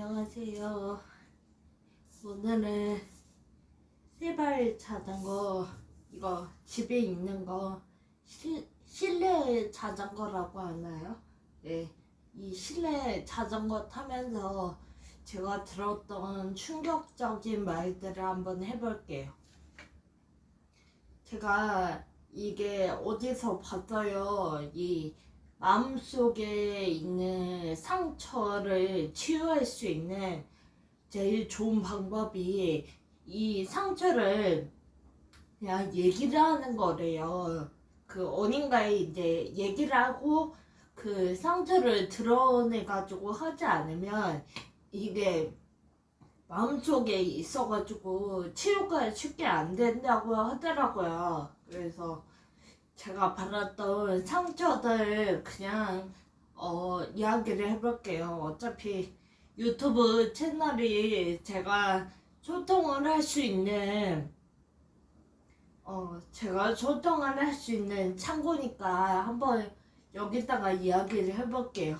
안녕하세요. 오늘은 세발 자전거 이거 집에 있는 거 실, 실내 자전거라고 하나요? 네, 이 실내 자전거 타면서 제가 들었던 충격적인 말들을 한번 해볼게요. 제가 이게 어디서 봤어요. 이 마음속에 있는 상처를 치유할 수 있는 제일 좋은 방법이 이 상처를 그냥 얘기를 하는 거래요. 그 어딘가에 이제 얘기를 하고 그 상처를 드러내 가지고 하지 않으면 이게 마음속에 있어가지고 치유가 쉽게 안 된다고 하더라고요. 그래서 제가 받았던 상처들 그냥 어 이야기를 해볼게요. 어차피 유튜브 채널이 제가 소통을 할 수 있는 어 제가 소통을 할 수 있는 창고니까 한번 여기다가 이야기를 해볼게요.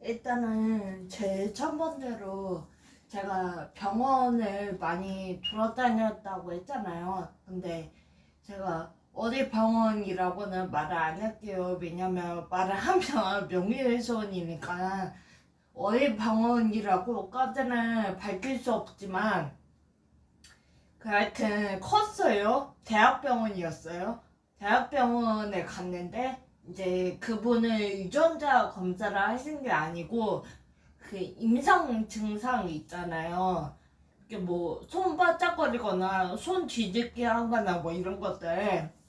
일단은 제일 첫 번째로 제가 병원을 많이 돌아다녔다고 했잖아요. 근데 제가 어디 병원이라고는 말을 안 할게요. 왜냐면 말을 하면 명예훼손이니까 어디 병원이라고 까지는 밝힐 수 없지만 그 하여튼 컸어요. 대학병원이었어요. 대학병원에 갔는데 이제 그분은 유전자 검사를 하신 게 아니고 그 임상 증상 있잖아요. 이게 뭐 손 바짝거리거나 손 뒤집기 하거나 뭐 이런 것들 뭐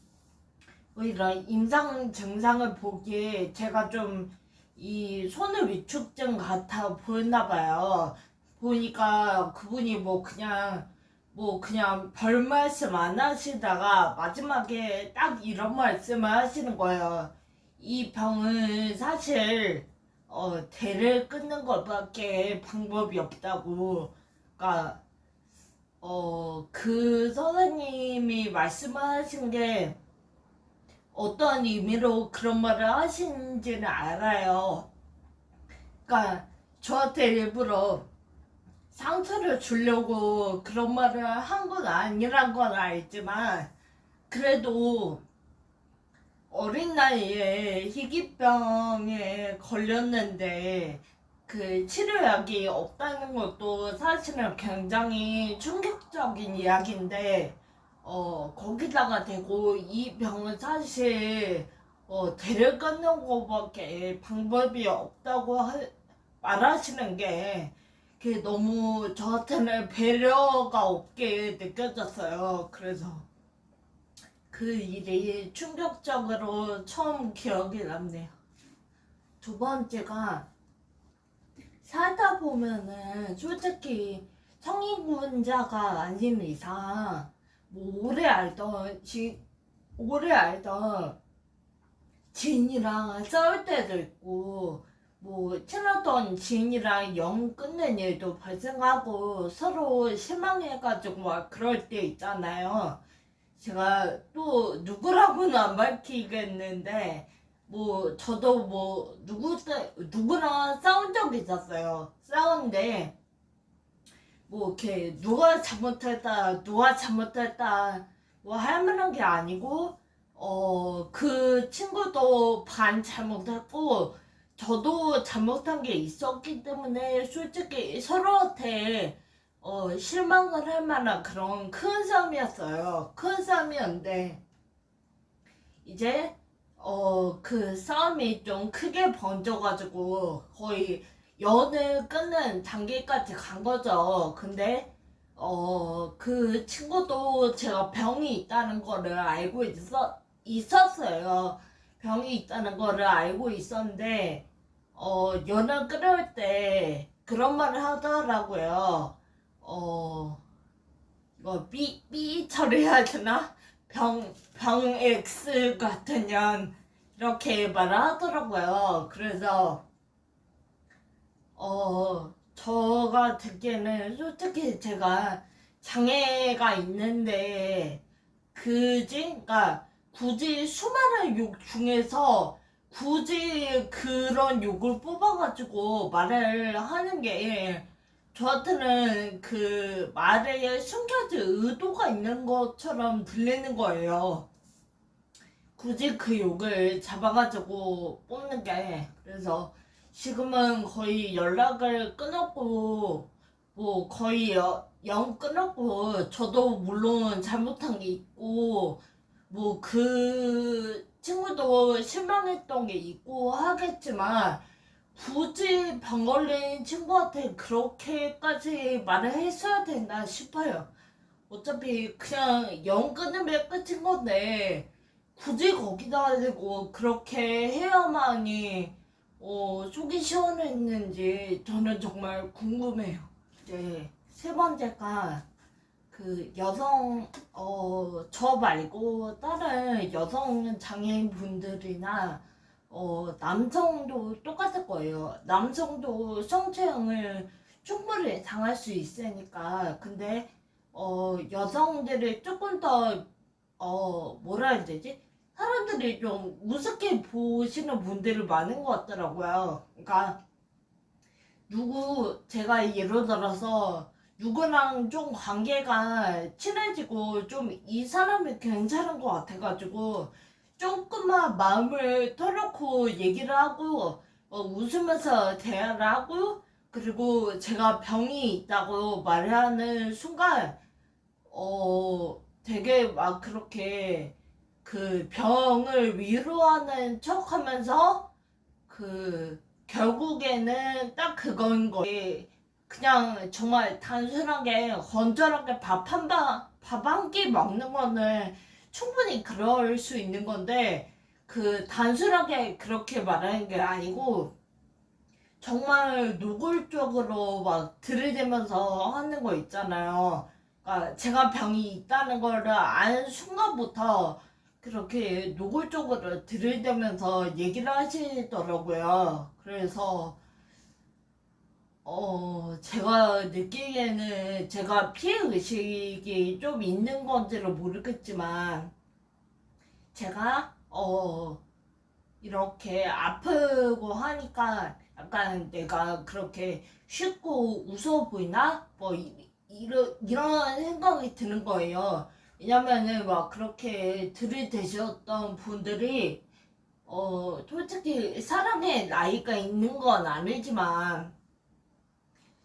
이런 임상 증상을 보기에 제가 좀 이 손을 위축증 같아 보였나 봐요. 보니까 그분이 뭐 그냥 뭐 그냥 별 말씀 안 하시다가 마지막에 딱 이런 말씀을 하시는 거예요. 이 병은 사실 어 대를 끊는 것밖에 방법이 없다고. 그러니까 어 그 선생님이 말씀하신 게 어떤 의미로 그런 말을 하신지는 알아요. 그러니까 저한테 일부러 상처를 주려고 그런 말을 한 건 아니란 건 알지만 그래도 어린 나이에 희귀병에 걸렸는데 그 치료약이 없다는 것도 사실은 굉장히 충격적인 이야기인데 어 거기다가 대고 이 병은 사실 어 대를 끊는 것밖에 방법이 없다고 하, 말하시는 게 그게 너무 저한테는 배려가 없게 느껴졌어요. 그래서 그 일이 충격적으로 처음 기억이 남네요. 두 번째가 살다 보면은 솔직히 성인 군자가 아닌 이상 뭐 오래 알던 지 오래 알던 지인이랑 싸울 때도 있고 뭐 친하던 지인이랑 영 끊는 일도 발생하고 서로 실망해가지고 막 그럴 때 있잖아요. 제가 또 누구라고는 안 밝히겠는데 뭐 저도 뭐 누구 때 누구랑 싸운 적이 있었어요. 싸운데 뭐 이렇게 누가 잘못했다 누가 잘못했다 뭐 할 만한 게 아니고 어 그 친구도 반 잘못했고 저도 잘못한 게 있었기 때문에 솔직히 서로한테 어 실망을 할 만한 그런 큰 싸움이었어요. 큰 싸움이었는데 이제 어 그 싸움이 좀 크게 번져가지고 거의 연을 끊는 단계까지 간 거죠. 근데 어 그 친구도 제가 병이 있다는 거를 알고 있어 있었어요. 병이 있다는 거를 알고 있었는데 어 연을 끊을 때 그런 말을 하더라고요. 어 이거 삐, 삐 처리해야 되나? 병, 병 X 같은 년 이렇게 말을 하더라고요. 그래서 어, 저가 듣기에는 솔직히 제가 장애가 있는데, 그지? 그니까, 굳이 수많은 욕 중에서 굳이 그런 욕을 뽑아가지고 말을 하는 게 저한테는 그 말에 숨겨진 의도가 있는 것처럼 들리는 거예요. 굳이 그 욕을 잡아가지고 뽑는 게 그래서 지금은 거의 연락을 끊었고 뭐 거의 여- 영 끊었고 저도 물론 잘못한 게 있고 뭐 그 친구도 실망했던 게 있고 하겠지만 굳이 병 걸린 친구한테 그렇게까지 말을 했어야 되나 싶어요. 어차피 그냥 영 끊으면 끝인 건데 굳이 거기다 대고 그렇게 해야만이 어, 속이 시원했는지 저는 정말 궁금해요. 이제 세 번째가 그 여성 어 저 말고 다른 여성 장애인 분들이나 어 남성도 똑같을 거예요. 남성도 성추행을 충분히 당할 수 있으니까 근데 어 여성들이 조금 더 어 뭐라 해야 되지? 사람들이 좀 우습게 보시는 분들이 많은 것 같더라고요. 그러니까 누구 제가 예를 들어서 누구랑 좀 관계가 친해지고 좀 이 사람이 괜찮은 것 같아가지고 조금만 마음을 털어놓고 얘기를 하고 어, 웃으면서 대화를 하고 그리고 제가 병이 있다고 말하는 순간 어 되게 막 그렇게 그 병을 위로하는 척 하면서 그 결국에는 딱 그건 거예요. 그냥 정말 단순하게 건전하게 밥한 방, 밥한 끼 먹는 거는 충분히 그럴 수 있는 건데 그 단순하게 그렇게 말하는 게 아니고 정말 노골적으로 막 들이대면서 하는 거 있잖아요. 그러니까 제가 병이 있다는 거를 아는 순간부터 그렇게 노골적으로 들이대면서 얘기를 하시더라고요. 그래서 어, 제가 느끼기에는 제가 피해 의식이 좀 있는 건지를 모르겠지만 제가 어 이렇게 아프고 하니까 약간 내가 그렇게 쉽고 웃어 보이나 뭐 이, 이런 이런 생각이 드는 거예요. 왜냐면은 막 그렇게 들이대셨던 분들이 어 솔직히 사람의 나이가 있는 건 아니지만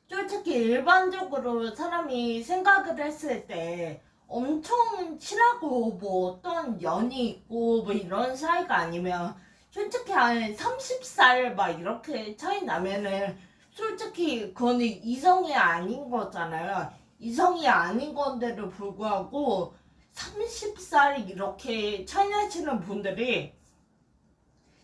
솔직히 일반적으로 사람이 생각을 했을 때 엄청 친하고 뭐 어떤 연이 있고 뭐 이런 사이가 아니면 솔직히 한 30살 막 이렇게 차이 나면은 솔직히 그거는 이성이 아닌 거잖아요. 이성이 아닌 건데도 불구하고 30살 이렇게 차이 나시는 분들이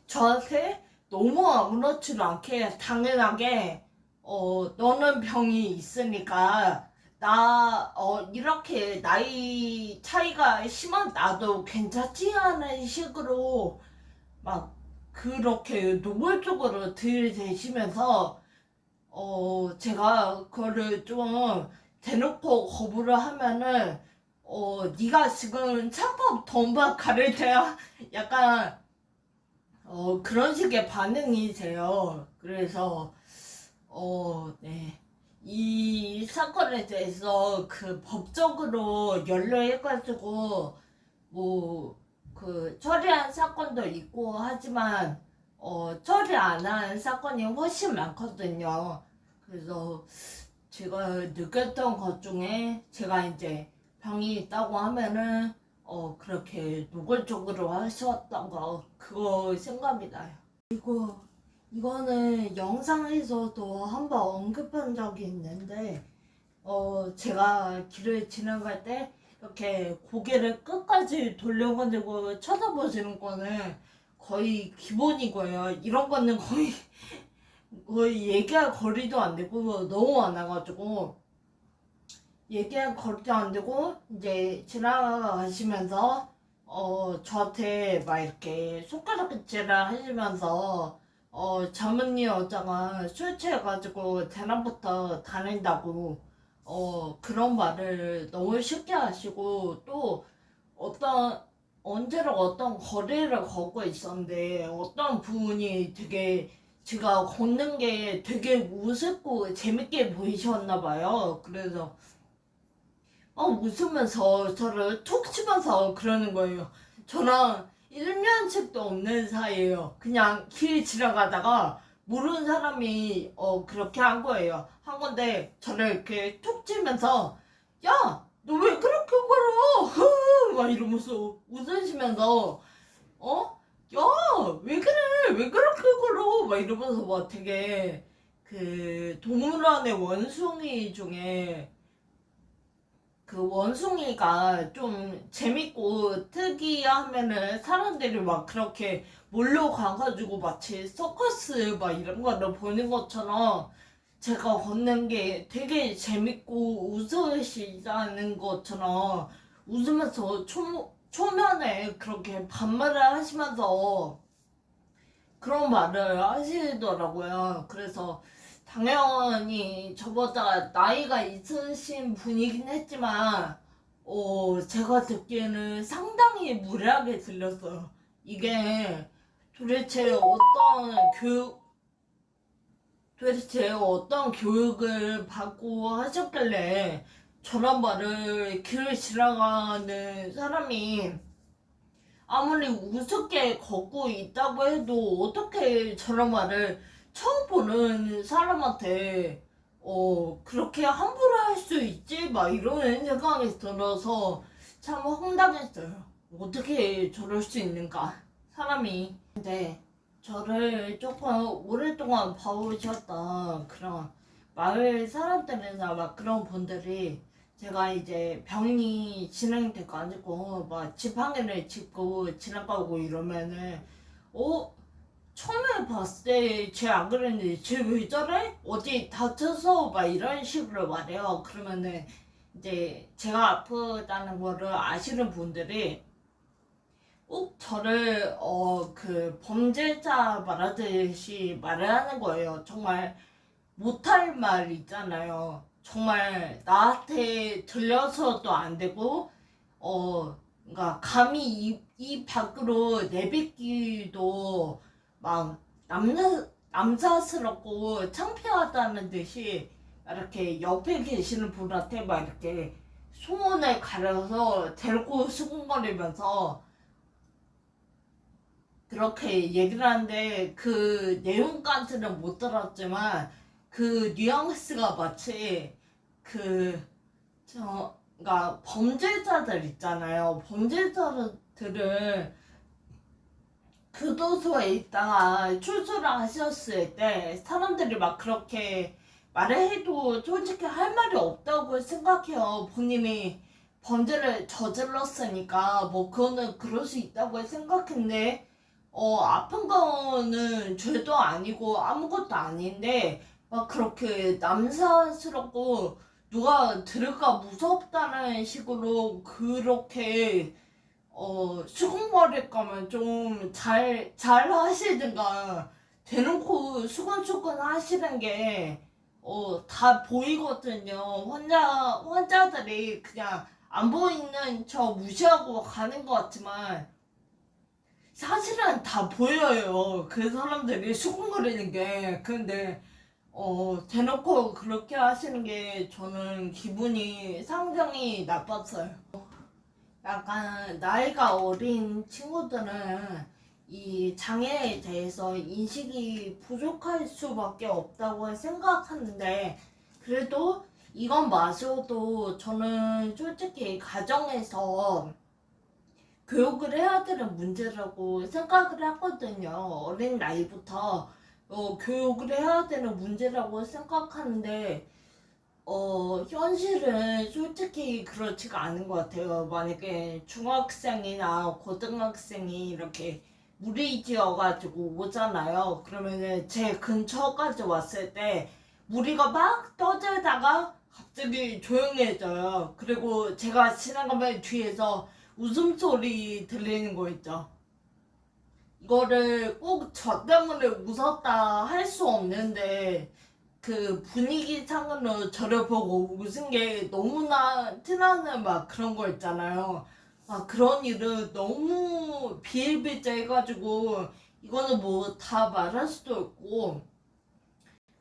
저한테 너무 아무렇지도 않게 당연하게 어, 너는 병이 있으니까, 나, 어, 이렇게 나이 차이가 심한 나도 괜찮지? 않은 식으로, 막, 그렇게 노골적으로 들이대시면서, 어, 제가 그거를 좀 대놓고 거부를 하면은, 어, 네가 지금 창법 돈박 가릴 때야? 약간, 어, 그런 식의 반응이세요. 그래서, 어, 네. 이 사건에 대해서 그 법적으로 연루해가지고 뭐 그 처리한 사건도 있고 하지만 어 처리 안 한 사건이 훨씬 많거든요. 그래서 제가 느꼈던 것 중에 제가 이제 병이 있다고 하면은 어 그렇게 노골적으로 하셨던 거 그거 생각이 나요. 그리고 이거는 영상에서도 한번 언급한 적이 있는데, 어, 제가 길을 지나갈 때 이렇게 고개를 끝까지 돌려가지고 쳐다보시는 거는 거의 기본이고요. 이런 거는 거의, 거의 얘기할 거리도 안 되고 너무 많아가지고, 얘기할 거리도 안 되고, 이제 지나가시면서, 어, 저한테 막 이렇게 손가락질을 하시면서, 어, 젊은이 여자가 술 취해가지고 대낮부터 다닌다고, 어, 그런 말을 너무 쉽게 하시고, 또 어떤, 언제로 어떤 거리를 걷고 있었는데 어떤 분이 되게 제가 걷는 게 되게 우습고 재밌게 보이셨나 봐요. 그래서 어 웃으면서 저를 툭 치면서 그러는 거예요. 저랑 일면식도 없는 사이예요. 그냥 길 지나가다가 모르는 사람이 어 그렇게 한 거예요. 한 건데 저를 이렇게 툭 치면서 야 너 왜 그렇게 걸어? 흐, 막 이러면서 웃으시면서 어? 야 왜 그래 왜 그렇게 걸어? 막 이러면서 막 되게 그 동물원의 원숭이 중에 그 원숭이가 좀 재밌고 특이하면은 사람들이 막 그렇게 몰려가가지고 마치 서커스 막 이런 거를 보는 것처럼 제가 걷는 게 되게 재밌고 웃으시자는 것처럼 웃으면서 초, 초면에 그렇게 반말을 하시면서 그런 말을 하시더라고요. 그래서 당연히 저보다 나이가 있으신 분이긴 했지만, 어, 제가 듣기에는 상당히 무례하게 들렸어요. 이게 도대체 어떤 교육, 도대체 어떤 교육을 받고 하셨길래 저런 말을 길을 지나가는 사람이 아무리 우습게 걷고 있다고 해도 어떻게 저런 말을 처음 보는 사람한테 어 그렇게 함부로 할 수 있지? 막 이런 생각이 들어서 참 황당했어요. 어떻게 저럴 수 있는가 사람이. 근데 저를 조금 오랫동안 봐오셨던 그런 마을 사람들이나 막 그런 분들이 제가 이제 병이 진행돼가지고 막 지팡이를 짚고 지나가고 이러면은 어 처음에 봤을 때 쟤 안 그랬는데 쟤 왜 저래? 어디 다쳐서 막 이런 식으로 말해요. 그러면은 이제 제가 아프다는 거를 아시는 분들이 꼭 저를 어 그 범죄자 말하듯이 말을 하는 거예요. 정말 못할 말 있잖아요. 정말 나한테 들려서도 안 되고 어 그러니까 감히 이, 이 밖으로 내뱉기도 막 남자 남사스럽고 창피하다는 듯이 이렇게 옆에 계시는 분한테 막 이렇게 소문을 가려서 데리고 수군거리면서 그렇게 얘기를 하는데 그 내용까지는 못 들었지만 그 뉘앙스가 마치 그 저, 그러니까 범죄자들 있잖아요. 범죄자들을 교도소에 있다가 출소를 하셨을 때 사람들이 막 그렇게 말을 해도 솔직히 할 말이 없다고 생각해요. 본인이 범죄를 저질렀으니까 뭐 그거는 그럴 수 있다고 생각했는데 어 아픈 거는 죄도 아니고 아무것도 아닌데 막 그렇게 남사스럽고 누가 들을까 무섭다는 식으로 그렇게 어 수근거릴 거면 좀 잘 잘 하시든가 대놓고 수근수근 하시는 게 어 다 보이거든요. 혼자 환자들이 그냥 안 보이는 척 무시하고 가는 것 같지만 사실은 다 보여요. 그 사람들이 수근거리는 게 근데 어 대놓고 그렇게 하시는 게 저는 기분이 상당히 나빴어요. 약간 나이가 어린 친구들은 이 장애에 대해서 인식이 부족할 수밖에 없다고 생각하는데 그래도 이건 마셔도 저는 솔직히 가정에서 교육을 해야 되는 문제라고 생각을 하거든요. 어린 나이부터 어, 교육을 해야 되는 문제라고 생각하는데 어, 현실은 솔직히 그렇지가 않은 것 같아요. 만약에 중학생이나 고등학생이 이렇게 물이 지어가지고 오잖아요. 그러면은 제 근처까지 왔을 때 무리가 막 떠들다가 갑자기 조용해져요. 그리고 제가 지나가면 뒤에서 웃음소리 들리는 거 있죠. 이거를 꼭 저 때문에 웃었다 할 수 없는데 그 분위기상으로 저를 보고 웃은 게 너무나 티나는 막 그런 거 있잖아요. 아, 그런 일은 너무 비일비재해가지고 이거는 뭐 다 말할 수도 없고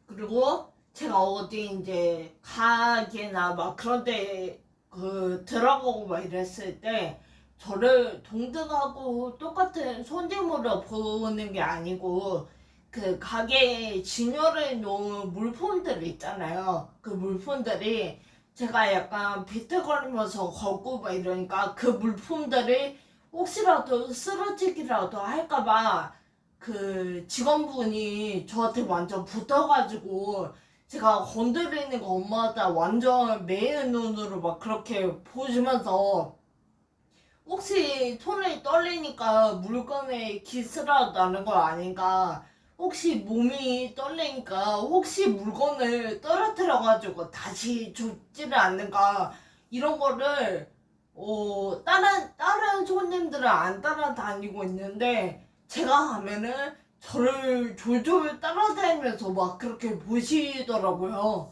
그리고 제가 어디 이제 가게나 막 그런 데 그 들어가고 막 이랬을 때 저를 동등하고 똑같은 손님으로 보는 게 아니고 그 가게에 진열해 놓은 물품들 있잖아요. 그 물품들이 제가 약간 비틀거리면서 걷고 막 이러니까 그 물품들이 혹시라도 쓰러지기라도 할까봐 그 직원분이 저한테 완전 붙어가지고 제가 건드리는 것마다 완전 매의 눈으로 막 그렇게 보시면서 혹시 손이 떨리니까 물건에 기스라도 나는 거 아닌가 혹시 몸이 떨리니까 혹시 물건을 떨어뜨려 가지고 다시 줍지를 않는가 이런 거를 어 다른 다른 손님들은 안 따라다니고 있는데 제가 가면은 저를 졸졸 따라다니면서 막 그렇게 보시더라고요.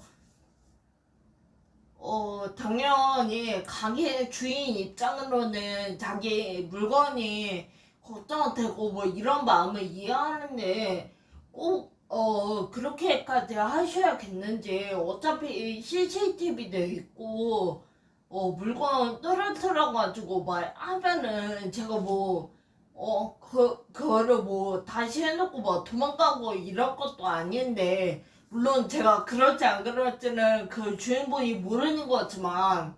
어, 당연히 가게 주인 입장으로는 자기 물건이 걱정되고 뭐 이런 마음을 이해하는데 꼭, 어, 그렇게까지 하셔야겠는지. 어차피 CCTV도 있고, 어, 물건 떨어뜨려가지고 막 하면은 제가 뭐, 어, 그, 그거를 뭐 다시 해놓고 뭐 도망가고 이럴 것도 아닌데, 물론 제가 그럴지 안 그럴지는 그 주인분이 모르는 거지만,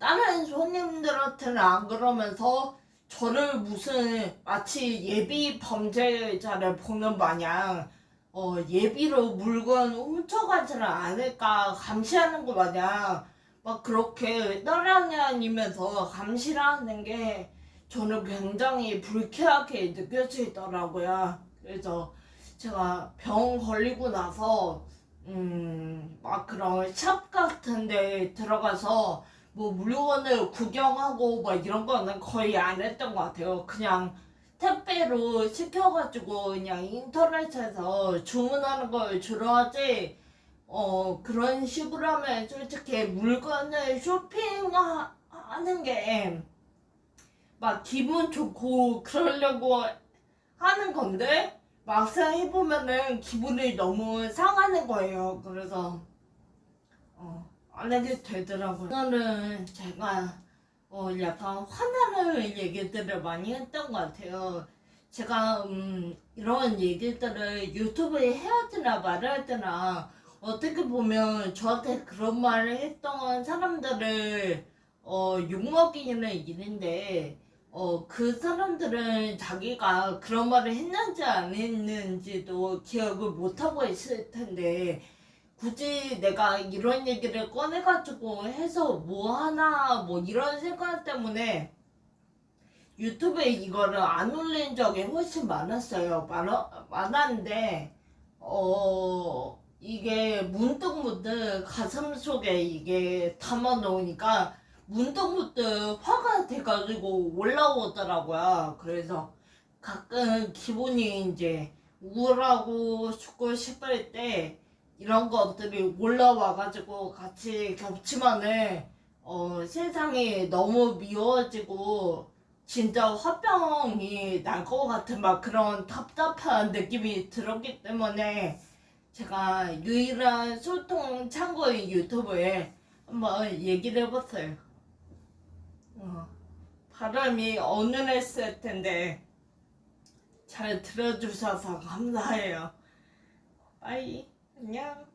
다른 손님들한테는 안 그러면서 저를 무슨 마치 예비 범죄자를 보는 마냥 어, 예비로 물건 훔쳐가지는 않을까 감시하는 거 마냥 막 그렇게 따라다니면서 감시를 하는 게 저는 굉장히 불쾌하게 느껴지더라고요. 그래서 제가 병 걸리고 나서 음, 막 그런 샵 같은 데 들어가서 뭐 물건을 구경하고 막 이런 거는 거의 안 했던 것 같아요. 그냥 택배로 시켜가지고 그냥 인터넷에서 주문하는 걸 주로 하지, 어, 그런 식으로 하면 솔직히 물건을 쇼핑하는 게 막 기분 좋고 그러려고 하는 건데 막상 해보면은 기분이 너무 상하는 거예요. 그래서, 어. 안 하게 되더라고요. 오늘은 제가 어 약간 화나는 얘기들을 많이 했던 것 같아요. 제가 음 이런 얘기들을 유튜브에 해야 되나 말아야 되나 어떻게 보면 저한테 그런 말을 했던 사람들을 어 욕먹이는 일인데 어 그 사람들은 자기가 그런 말을 했는지 안 했는지도 기억을 못하고 있을 텐데 굳이 내가 이런 얘기를 꺼내가지고 해서 뭐 하나 뭐 이런 생각 때문에 유튜브에 이거를 안 올린 적이 훨씬 많았어요. 많아, 많았는데 어 이게 문득 문득 가슴 속에 이게 담아 놓으니까 문득 문득 화가 돼가지고 올라오더라고요. 그래서 가끔 기분이 이제 우울하고 죽고 싶을 때 이런 것들이 올라와가지고 같이 겹치면은 어, 세상이 너무 미워지고 진짜 화병이 날 것 같은 막 그런 답답한 느낌이 들었기 때문에 제가 유일한 소통 창고인 유튜브에 한번 얘기를 해봤어요. 어, 바람이 어눌했을 텐데 잘 들어주셔서 감사해요. 빠이. 안녕.